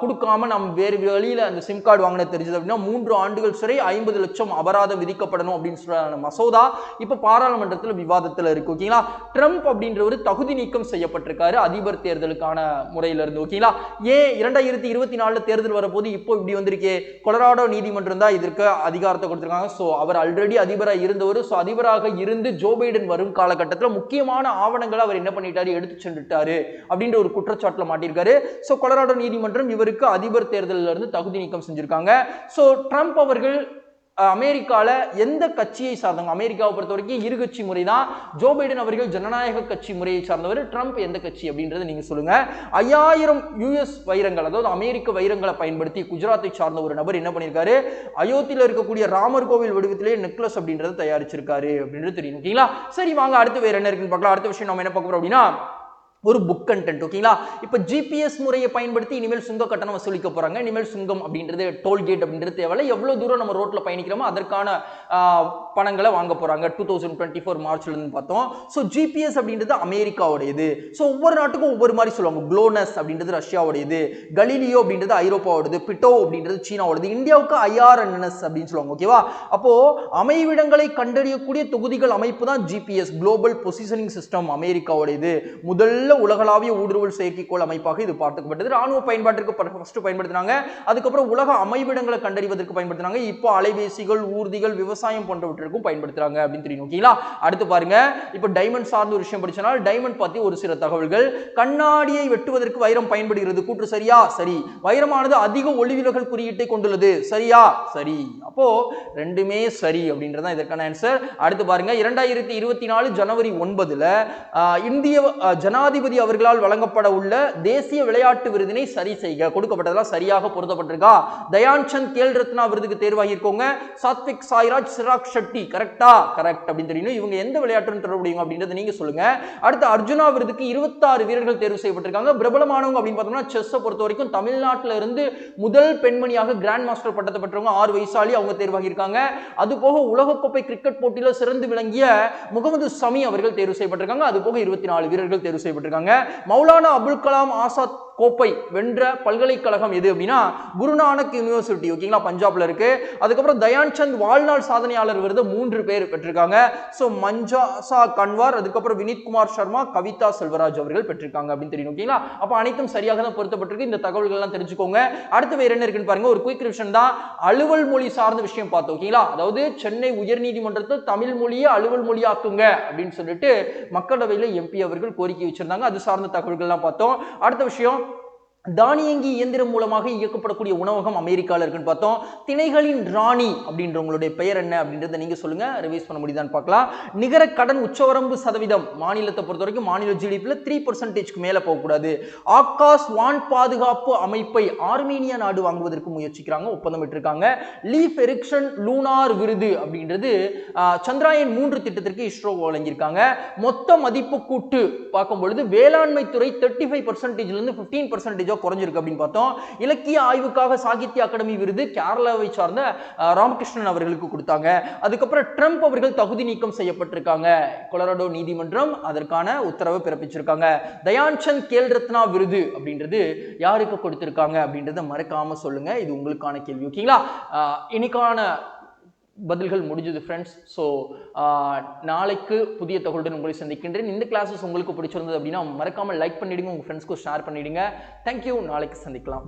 கொடுக்காம நம்ம வேறு வழியில் அந்த சிம் கார்டு வாங்கின தெரிஞ்சது அப்படின்னா மூன்று ஆண்டுகள் சிறை ஐம்பது லட்சம் அபராதம் விதிக்கப்படணும் அப்படின்னு சொல்ற மசோதா இப்போ பாராளுமன்றத்தில் விவாதத்தில் இருக்கு. ஓகேங்களா? ட்ரம்ப் அப்படின்றவர் தகுதி நீக்கம் செய்யப்பட்டிருக்காரு அதிபர் தேர்தலுக்கான முறையிலிருந்து. ஓகேங்களா? ஏன் இரண்டாயிரத்தி இருபத்தி நாலுல தேர்தல் வர போது இப்போ இப்படி வந்திருக்கே. கொலராடோ நீதிமன்றம் தான் இதற்கு அதிகாரத்தை கொடுத்திருக்காங்க. ஸோ அவர் ஆல்ரெடி அதிபராக இருந்தவர். ஸோ அதிபராக இருந்து ஜோ பைடன் வரும் காலகட்டத்தில் முக்கியமான ஆவணங்களை அவர் என்ன பண்ணிட்டாரு? எடுத்து சென்றுட்டாரு அப்படின்ற ஒரு குற்றச்சாட்டில் மாட்டியிருக்காரு. ஸோ கொலராடோ நீதிமன்றம் இவருக்கு அதிபர் தேர்தலில் இருந்து தகுதி நீக்கம் செஞ்சிருக்காங்க. ஸோ ட்ரம்ப் அவர்கள் அமெரிக்காவில் எந்த கட்சியை சார்ந்தவங்க அமெரிக்காவை பொறுத்த வரைக்கும் இரு கட்சி முறை தான் ஜோ பைடன் அவர்கள் ஜனநாயக கட்சி முறையை சார்ந்தவர் ட்ரம்ப் எந்த கட்சி அப்படின்றத நீங்கள் சொல்லுங்க. ஐயாயிரம் யூஎஸ் வைரங்கள் அதாவது அமெரிக்க வைரங்களை பயன்படுத்தி குஜராத்தை சார்ந்த ஒரு நபர் என்ன பண்ணியிருக்காரு அயோத்தியில் இருக்கக்கூடிய ராமர் கோவில் வடிவத்திலே நெக்லஸ் அப்படின்றத தயாரிச்சிருக்காரு அப்படின்றது தெரியும். ஓகேங்களா? சரி வாங்க அடுத்து வேற என்ன இருக்குன்னு பார்க்கலாம். அடுத்த விஷயம் நம்ம என்ன பார்க்க போறோம் அப்படின்னா ஒரு புக் கண்டென்ட் ஓகேங்களா இப்போ ஜிபிஎஸ் முறையை பயன்படுத்தி இனிமேல் சுங்க கட்டணம் வசூலிக்க போகிறாங்க இனிமேல் சுங்கம் அப்படின்றது டோல்கேட் அப்படின்றது தேவையில்ல. எவ்வளோ தூரம் நம்ம ரோட்டில் பயணிக்கிறோமோ அதற்கான பணங்களை வாங்க போகிறாங்க டூ தௌசண்ட் டுவெண்ட்டி ஃபோர் மார்ச்லேருந்து பார்த்தோம். ஸோ ஜிபிஎஸ் அப்படின்றது அமெரிக்காவுடையது. ஸோ ஒவ்வொரு நாட்டுக்கும் ஒவ்வொரு மாதிரி சொல்லுவாங்க. குளோனஸ் அப்படின்றது ரஷ்யாவுடையது. கலீலியோ அப்படின்றது ஐரோப்பாவோடது பிட்டோ அப்படின்றது சீனாவோடது இந்தியாவுக்கு ஐஆர்என்எஸ் அப்படின்னு சொல்லுவாங்க ஓகேவா அப்போது அமைவிடங்களை கண்டறியக்கூடிய தொகுதிகள் அமைப்பு தான் ஜிபிஎஸ் குளோபல் பொசிஷனிங் சிஸ்டம் அமெரிக்காவுடையது. முதல் முதல்ல உலகளாவிய ஊடுருவல் செயற்கைக்கோள் அமைப்பாக இது பார்த்துக்கப்பட்டது. ராணுவ பயன்பாட்டிற்கு ஃபர்ஸ்ட் பயன்படுத்தினாங்க. அதுக்கப்புறம் உலக அமைவிடங்களை கண்டறிவதற்கு பயன்படுத்தினாங்க. இப்போ அலைபேசிகள் ஊர்திகள் விவசாயம் போன்றவற்றிற்கும் பயன்படுத்துறாங்க அப்படின்னு தெரியும். ஓகேங்களா அடுத்து பாருங்க. இப்போ டைமண்ட் சார்ந்த ஒரு விஷயம் படிச்சனால் டைமண்ட் பத்தி ஒரு சில தகவல்கள். கண்ணாடியை வெட்டுவதற்கு வைரம் பயன்படுகிறது. கூற்று சரியா? சரி. வைரமானது அதிக ஒளிவிலகல் குறியீட்டை கொண்டுள்ளது. சரியா? சரி. அப்போ ரெண்டுமே சரி அப்படின்றதான் இதற்கான ஆன்சர் அடுத்து பாருங்க. இரண்டாயிரத்தி இருபத்தி நாலு ஜனவரி ஒன்பதுல இந்திய ஜனாதி ஜனாதிபதி அவர்களால் வழங்கப்பட உள்ள தேசிய விளையாட்டு விருதினை சரி செய்க. கொடுக்கப்பட்டதெல்லாம் சரியாக பொருத்தப்பட்டிருக்கா? தயான் சந்த் கேல் ரத்னா விருதுக்கு தேர்வாகியிருக்கோங்க. சாத்விக் சாய்ராஜ் சிராக் ஷெட்டி கரெக்டா கரெக்ட் அப்படின்னு தெரியணும் இவங்க எந்த விளையாட்டுன்னு தொடர்புடையவங்க அப்படின்றத நீங்க சொல்லுங்க. அடுத்து அர்ஜுனா விருதுக்கு இருபத்தாறு வீரர்கள் தேர்வு செய்யப்பட்டிருக்காங்க. பிரபலமானவங்க அப்படின்னு பார்த்தோம்னா செஸ்ஸை பொறுத்த வரைக்கும் தமிழ்நாட்டில இருந்து முதல் பெண்மணியாக கிராண்ட் மாஸ்டர் பட்டத்தை பெற்றவங்க ஆறு வயசாளி அவங்க தேர்வாகியிருக்காங்க. அது போக உலகக்கோப்பை கிரிக்கெட் போட்டியில சிறந்து விளங்கிய முகமது சமி அவர்கள் தேர்வு செய்யப்பட்டிருக்காங்க. அது போக இருபத்தி நாலு வீரர்கள் தேர்வு செய்யப்பட்டிருக்காங்க. கொடுத்துருக்காங்க. மௌலானா அப்துல் கலாம் ஆசாத் கோப்பை வென்ற பல்கலைக்கழகம் எது அப்படின்னா குருநானக் யூனிவர்சிட்டி ஓகேங்களா பஞ்சாப்ல இருக்கு. அதுக்கப்புறம் தயான்சந்த் வாழ்நாள் சாதனையாளர் விருது மூன்று பேர் பெற்றிருக்காங்க. ஸோ மஞ்சாசா கன்வார் அதுக்கப்புறம் வினித் குமார் சர்மா கவிதா செல்வராஜ் அவர்கள் பெற்றிருக்காங்க அப்படின்னு தெரியும் ஓகேங்களா அப்போ அனைத்தும் சரியாக தான் பொருத்தப்பட்டிருக்கு. இந்த தகவல்கள் எல்லாம் தெரிஞ்சுக்கோங்க. அடுத்து வேற என்ன இருக்குன்னு பாருங்க. ஒரு குயிக் ரிவிஷன் தான். அலுவல் மொழி சார்ந்த விஷயம் பார்த்தோம் ஓகேங்களா அதாவது சென்னை உயர்நீதிமன்றத்தில் தமிழ் மொழியை அலுவல் மொழியாக்குங்க அப்படின்னு சொல்லிட்டு மக்களவையில் எம்பி அவர்கள் கோரிக்கை வச்சிருந்தாங்க. அது சார்ந்த தகவல்கள்லாம் பார்த்தோம். அடுத்த விஷயம் தானியங்கி இயந்திரம் மூலமாக இயக்கப்படக்கூடிய உணவகம் அமெரிக்காவில் இருக்குன்னு பார்த்தோம். திணைகளின் ராணி அப்படின்றவங்களுடைய பெயர் என்ன அப்படின்றத நீங்க சொல்லுங்க. ரிவைஸ் பண்ண முடியுதான்னு பார்க்கலாம். நிகர கடன் உச்சவரம்பு சதவீதம் மாநிலத்தை பொறுத்த வரைக்கும் மாநில ஜிடிபியில் த்ரீ பர்சன்டேஜ்க்கு மேலே போகக்கூடாது. ஆகாஷ் வான் பாதுகாப்பு அமைப்பை ஆர்மீனியா நாடு வாங்குவதற்கு முயற்சிக்கிறாங்க. ஒப்பந்தம் விட்டுருக்காங்க லீஃப் எரிக்ஷன் லூனார் விருது அப்படின்றது சந்திராயன் மூன்று திட்டத்திற்கு இஸ்ரோ வழங்கியிருக்காங்க. மொத்த மதிப்பு கூட்டு பார்க்கும் பொழுது வேளாண்மை துறை தேர்ட்டி ஃபைவ் பர்சன்டேஜ்லேருந்து ஃபிஃப்டீன் பர்சன்டேஜ் பர்சன்டேஜாக குறைஞ்சிருக்கு அப்படின்னு பார்த்தோம். இலக்கிய ஆய்வுக்காக சாகித்ய அகாடமி விருது கேரளாவை சார்ந்த ராமகிருஷ்ணன் அவர்களுக்கு கொடுத்தாங்க. அதுக்கப்புறம் ட்ரம்ப் அவர்கள் தகுதி நீக்கம் செய்யப்பட்டிருக்காங்க. கொலராடோ நீதிமன்றம் அதற்கான உத்தரவை பிறப்பிச்சிருக்காங்க. தயான்சந்த் கேல் ரத்னா விருது அப்படின்றது யாருக்கு கொடுத்திருக்காங்க அப்படின்றத மறக்காம சொல்லுங்க. இது உங்களுக்கான கேள்வி ஓகேங்களா? இன்னைக்கான பதில்கள் முடிஞ்சது ஃப்ரெண்ட்ஸ் ஸோ நாளைக்கு புதிய தகவலுடன் உங்களை சந்திக்கின்றேன். இந்த கிளாஸஸ் உங்களுக்கு பிடிச்சிருந்தது அப்படின்னா மறக்காமல் லைக் பண்ணிடுங்க உங்கள் ஃப்ரெண்ட்ஸ்க்கு ஷேர் பண்ணிடுங்க. தேங்க்யூ நாளைக்கு சந்திக்கலாம்.